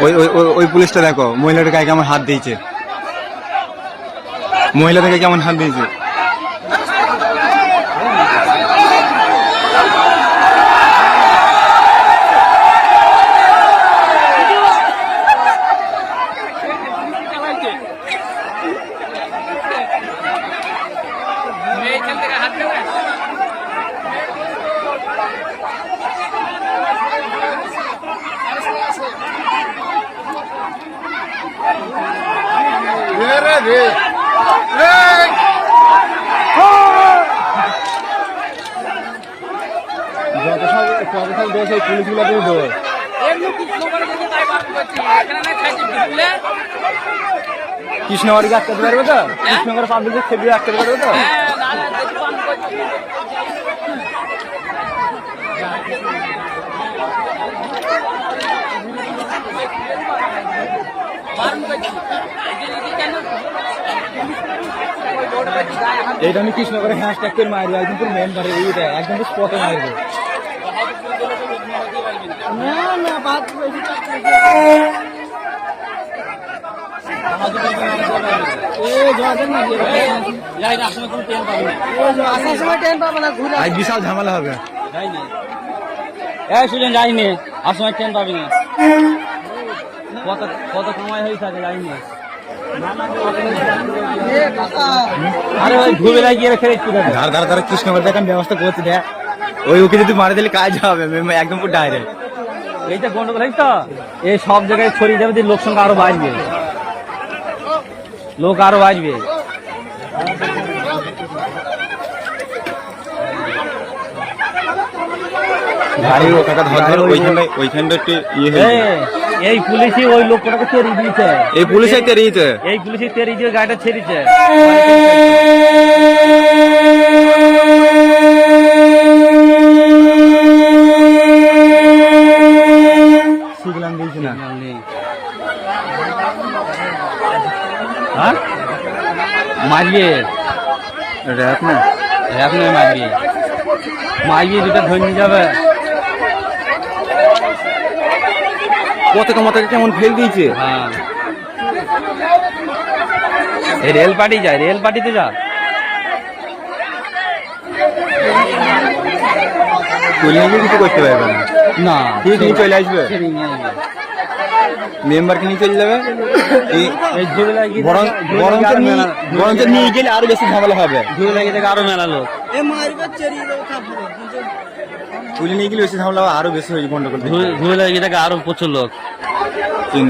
ওই ওই ওই- পুলিশটা দেখো মহিলাটা গায়ে কেমন হাত দিয়েছে। মহিলাটাকে কেমন হাত দিয়েছে। যত সব যত সব দোষ এই পুলিশগুলোকেই দোষ কৃষ্ণগড়কে আটকাতে পারবে তো? কৃষ্ণগড় পাবলিকের খেপি আটকাতে পারবে। তো এইটা আমি কৃষ্ণগড়ে হ্যাশট্যাগ করে মারবো একদম পুরো মেন ধরে এইটা একদম স্পটে মারবো আজ বিশাল ঝামেলা হবে। এই সুজন যাইনি। সময় ট্রেন পাবি না। কত কত সময় হয়ে থাকে যাইনি। আরে ভাই ঘুরে লাগিয়ে রেখে দিচ্ছি দাদা ধার ধার কৃষ্ণ বলতে এখন ব্যবস্থা করছি দেখ। ওই ওকে যদি মারে দিলে কাজ হবে একদম পুরো ডাইরেক্ট এইটা গন্ডগোল হয় তো? এই সব জায়গায় ছড়িয়ে যাবে লোক সংখ্যা আরও বাজবে লোক আরও বাড়বে। ধর ওইখানে ওইখানটা একটু ইয়ে হয়ে এই, পুলিশই ওই লোকটাকে তেড়িয়ে দিয়েছে। এই পুলিশে তেরিয়েছে এই পুলিশই তেড়িয়ে দিয়ে গাড়িটা ছেড়েছে। দিয়েছি না হ্যাঁ? মারিয়ে। র্যাপ না? মারিয়ে। মারিয়ে দুটো ধরে নিয়ে যাবে। পতাকা মতাকা কেমন ফেল দিয়েছে? হ্যাঁ। এই রেল পার্টি যায় রেল পার্টিতে যা। কিছু করতে পারবে না। না। ঠিক নিয়ে চলে আসবে। মেম্বারকে নিয়ে চলে যাবে? বরঞ্চ আরও নিয়ে গেলে আরও বেশি ঝামেলা হবে। আরও মেলা লোক। তুলে নিয়ে গেলে বেশি ঝামেলা আরও বেশি হয়ে গন্ডগোল ঝুলে লাগিয়ে দেখে আরও প্রচুর লোক। তিন